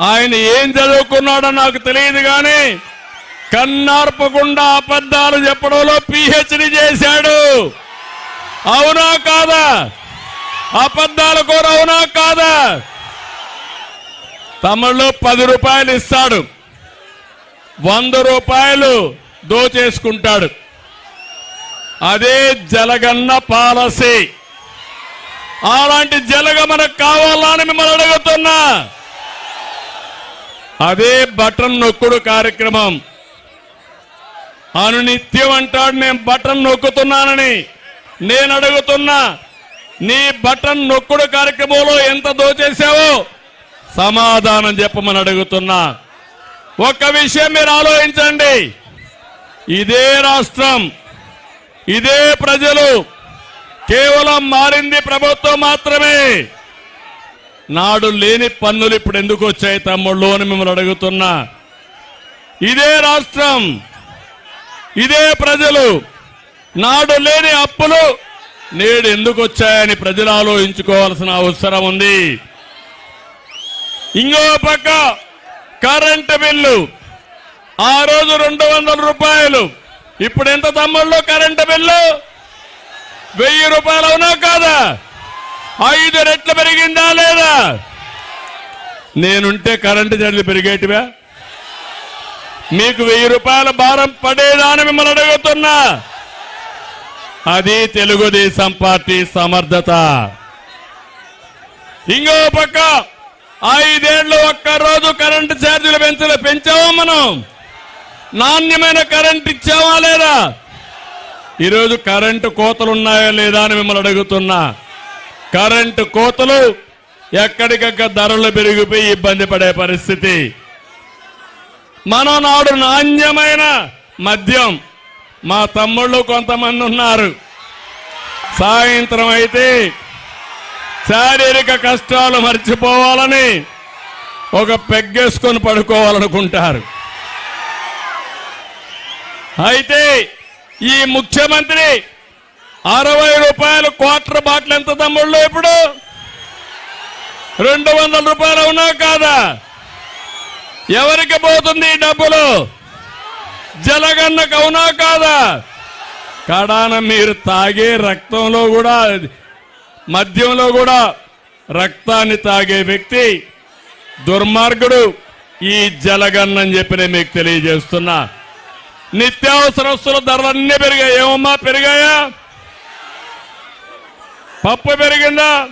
ఆయన ఏం చదువుకున్నాడో నాకు తెలియదు కానీ కన్నార్పకుండా అబద్ధాలు చెప్పడంలో పిహెచ్డి చేశాడు. అవునా కాదా? అబద్ధాల కూడా అవునా కాదా? తమిళ్ళో పది రూపాయలు ఇస్తాడు. వంద రూపాయలు దోచేసుకుంటాడు. అదే జలగన్న పాలసీ. అలాంటి జలగ మనకు కావాలని మిమ్మల్ని అడుగుతున్నా. అదే బటన్ నొక్కుడు కార్యక్రమం. అను నిత్యం అంటాడు నేను బటన్ నొక్కుతున్నానని. నేను అడుగుతున్నా నీ బటన్ నొక్కుడు కార్యక్రమంలో ఎంత దోచేశావో సమాధానం చెప్పమని అడుగుతున్నా. ఒక్క విషయం మీరు ఆలోచించండి. ఇదే రాష్ట్రం ఇదే ప్రజలు కేవలం మారింది ప్రభుత్వం మాత్రమే. నాడు లేని పన్నులు ఇప్పుడు ఎందుకు వచ్చాయి తమ్ముళ్ళు అని మిమ్మల్ని అడుగుతున్నా. ఇదే రాష్ట్రం ఇదే ప్రజలు నాడు లేని అప్పులు నేడు ఎందుకు వచ్చాయని ప్రజలు ఆలోచించుకోవాల్సిన అవసరం ఉంది. ఇంకో పక్క కరెంటు బిల్లు ఆ రోజు రెండు వందల రూపాయలు ఇప్పుడు ఎంత తమ్ముళ్ళు కరెంటు బిల్లు? వెయ్యి రూపాయలు అవునా కాదా? ఐదు రెట్లు పెరిగిందా లేదా? నేనుంటే కరెంటు ధరలు పెరిగేటివా? మీకు వెయ్యి రూపాయల భారం పడేదాని మిమ్మల్ని అడుగుతున్నా. అది తెలుగుదేశం పార్టీ సమర్థత. ఇంకో పక్క ఐదేళ్ళు ఒక్క రోజు కరెంటు ఛార్జీలు పెంచలే పెంచావా మనం? నాణ్యమైన కరెంట్ ఇచ్చావా లేదా? ఈరోజు కరెంటు కోతలు ఉన్నాయా లేదా అని మిమ్మల్ని అడుగుతున్నా. కరెంటు కోతలు ఎక్కడికక్క ధరలు పెరిగిపోయి ఇబ్బంది పడే పరిస్థితి. మనం నాడు నాణ్యమైన మద్యం. మా తమ్ముళ్ళు కొంతమంది ఉన్నారు. సాయంత్రం అయితే శారీరక కష్టాలు మర్చిపోవాలని ఒక పెగ్గేసుకొని పడుకోవాలనుకుంటారు. అయితే ఈ ముఖ్యమంత్రి అరవై రూపాయలు క్వార్టర్ బాటిల్ ఎంత తమ్ముళ్ళు ఇప్పుడు? రెండు వందల రూపాయలు ఉన్నా కాదా? ఎవరికి పోతుంది ఈ డబ్బులు? జలగన్నకు అవునా కాదా? కడాన మీరు తాగే రక్తంలో కూడా మద్యంలో కూడా రక్తాన్ని తాగే వ్యక్తి దుర్మార్గుడు ఈ జలగన్నని చెప్పి నేను మీకు తెలియజేస్తున్నా. నిత్యావసర వస్తువుల ధరలన్నీ పెరిగాయి? ఏమమ్మా పెరిగాయా? పప్పు పెరిగిందా?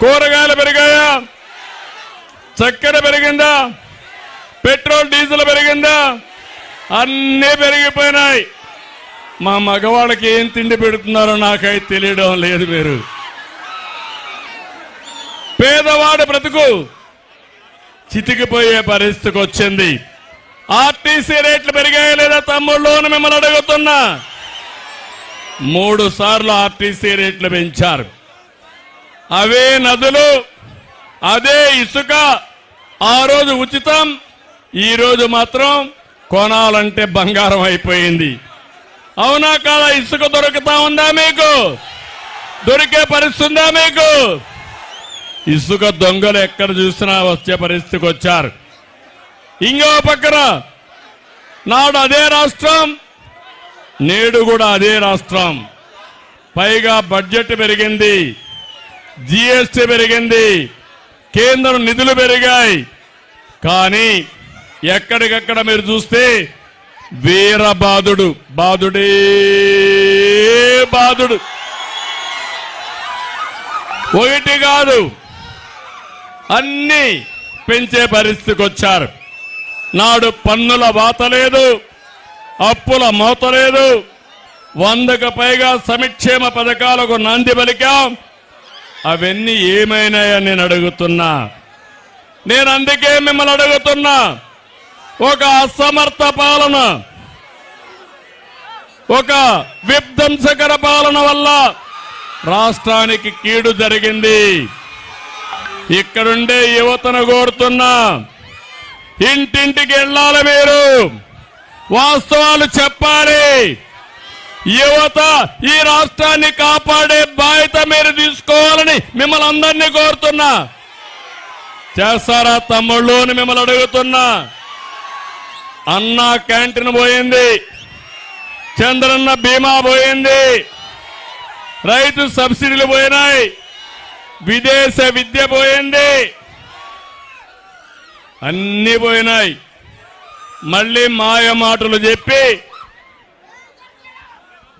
కూరగాయలు పెరిగాయా? చక్కెర పెరిగిందా? పెట్రోల్ డీజిల్ పెరిగిందా? అన్నీ పెరిగిపోయినాయి. మా మగవాళ్ళకి ఏం తిండి పెడుతున్నారో నాకైతే తెలియడం లేదు మీరు. పేదవాడి బ్రతుకు చితికిపోయే పరిస్థితికి వచ్చింది. ఆర్టీసీ రేట్లు పెరిగాయా లేదా తమ్ముళ్ళు మిమ్మల్ని అడుగుతున్నా. మూడు సార్లు ఆర్టీసీ రేట్లు పెంచారు. అవే నదులు అదే ఇసుక ఆ రోజు ఉచితం ఈరోజు మాత్రం కొనాలంటే బంగారం అయిపోయింది. అవునా కాదా? ఇసుక దొరుకుతా ఉందా మీకు? దొరికే పరిస్థితి ఉందా మీకు? ఇసుక దొంగలు ఎక్కడ చూసినా వచ్చే పరిస్థితికి వచ్చారు. ఇంకో పక్కన నాడు అదే రాష్ట్రం నేడు కూడా అదే రాష్ట్రం. పైగా బడ్జెట్ పెరిగింది జిఎస్టి పెరిగింది కేంద్రం నిధులు పెరిగాయి. కానీ ఎక్కడికక్కడ మీరు చూస్తే వీరబాధుడు బాదుడే బాదుడు ఒకటి కాదు అన్ని పెంచే పరిస్థితికి వచ్చారు నాడు పన్నుల వాత లేదు. అప్పుల మోతలేదు. వందకు పైగా సమిక్షేమ పథకాలకు నాంది పలికాం. అవన్నీ ఏమైనాయని నేను అడుగుతున్నా. నేను అందుకే మిమ్మల్ని అడుగుతున్నా. ఒక అసమర్థ పాలన ఒక విధ్వంసకర పాలన వల్ల రాష్ట్రానికి కీడు జరిగింది. ఇక్కడుండే యువతను కోరుతున్నా. ఇంటింటికి వెళ్ళాలి మీరు. వాస్తవాలు చెప్పాలి. యువత ఈ రాష్ట్రాన్ని కాపాడే బాధ్యత మీరు తీసుకోవాలని మిమ్మల్ని అందరినీ కోరుతున్నా. చేస్తారా తమ్ముళ్ళు అని మిమ్మల్ని అడుగుతున్నా. అన్న క్యాంటీన్ పోయింది. చంద్రన్న బీమా పోయింది. రైతు సబ్సిడీలు పోయినాయి. విదేశ విద్య పోయింది. అన్నీ పోయినాయి. మళ్ళీ మాయ మాటలు చెప్పి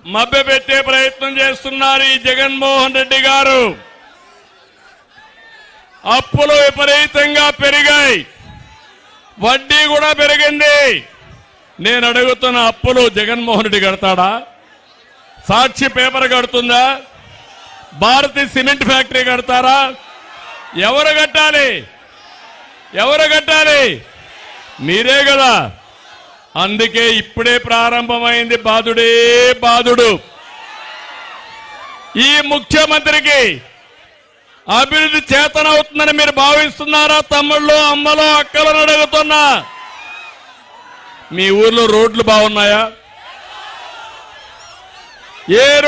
మభ్యపెట్టే ప్రయత్నం చేస్తున్నారు ఈ జగన్మోహన్ రెడ్డి గారు. అప్పులు విపరీతంగా పెరిగాయి. వడ్డీ కూడా పెరిగింది. నేను అడుగుతున్న అప్పులు జగన్మోహన్ రెడ్డి కడతాడా? సాక్షి పేపర్ కడుతుందా? భారతి సిమెంట్ ఫ్యాక్టరీ కడతారా? ఎవరు కట్టాలి? ఎవరు కట్టాలి? మీరే కదా. అందుకే ఇప్పుడే ప్రారంభమైంది బాధుడే బాధుడు ఈ ముఖ్యమంత్రికి అభివృద్ధి చేతనవుతుందని మీరు భావిస్తున్నారా తమ్ముళ్ళు అమ్మలో అక్కలను అడుగుతున్నా? మీ ఊర్లో రోడ్లు బాగున్నాయా? ఏ